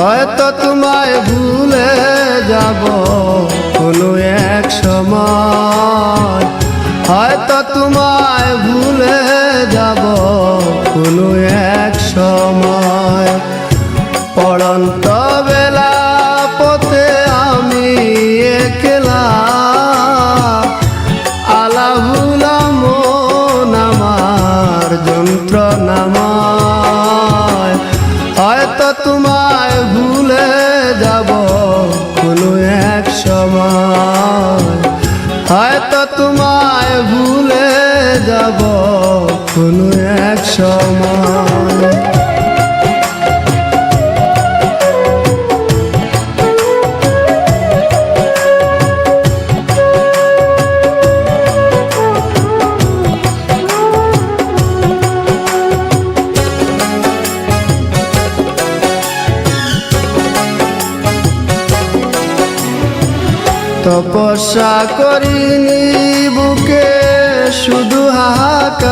হয়তো তোমায় ভুলে যাব কোনো এক সময়। হয়তো তোমায় ভুলে যাব কোনো এক সময়। পড়ন্ত তোমায় ভুলে যাব কোনো এক সময়। তপস্যা করিনি বুকে, শুধু হাহাকার।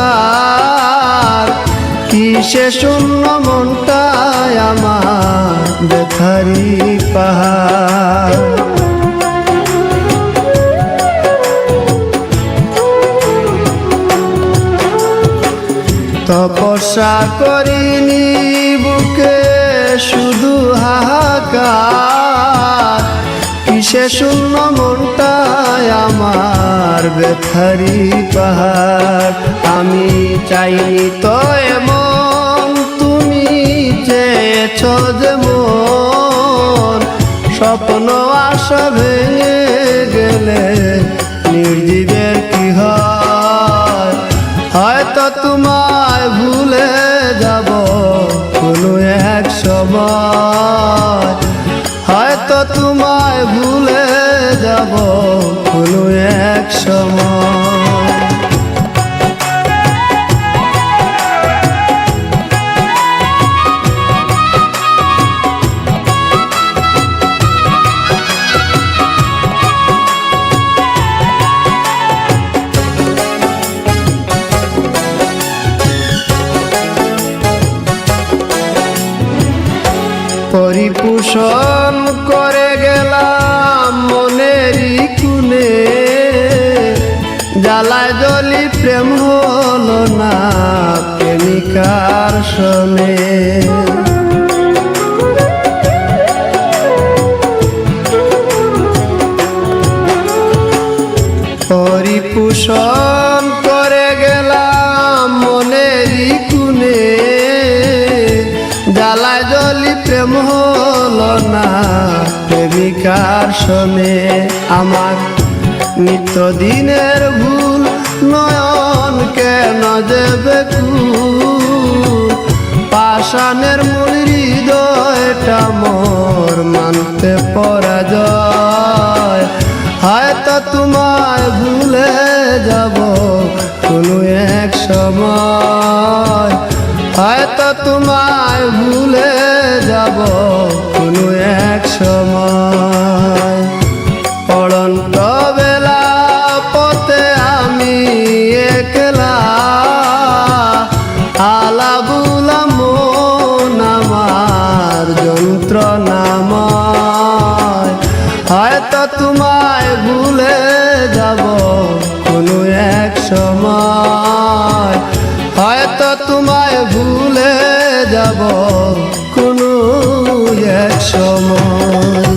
কিসে শূন্য মনটায় আমার বেথারি পাহাড়। তপস্যা করিনি বুকে, শুধু হাহাকার। কিসে শূন্য মনটায় আমার বেথারি পাহাড়। আমি চাইনি তো এমন, তুমি চেয়েছ যেমন স্বপ্ন আশা ভেঙে গেলে নির্জীবের কি হয়? হয়তো তোমায় ভুলে যাব কোনো এক সময়। হয়তো তোমায় ভুলে যাব কোনো এক সময়। পরিপোষণ করে গেলাম মনেরই কুনে জ্বালায় জলি প্রেম হলো না প্রেমিকার শোনে পরিপোষণ জলি প্রেম হলো না, প্রেমিকার শোনে আমার নিত্যদিনের ভুল, নয়ন কেন দেবে পাষাণের মূল হৃদয়টা মোর মানতে পরাজয়। হয়তো তোমায় ভুলে যাব কোনো এক সময়। হয়তো তোমায় ভুলে হয়তো তোমায় ভুলে যাব কোনো এক সময়। হয়তো তোমায় ভুলে যাব কোনো এক সময়।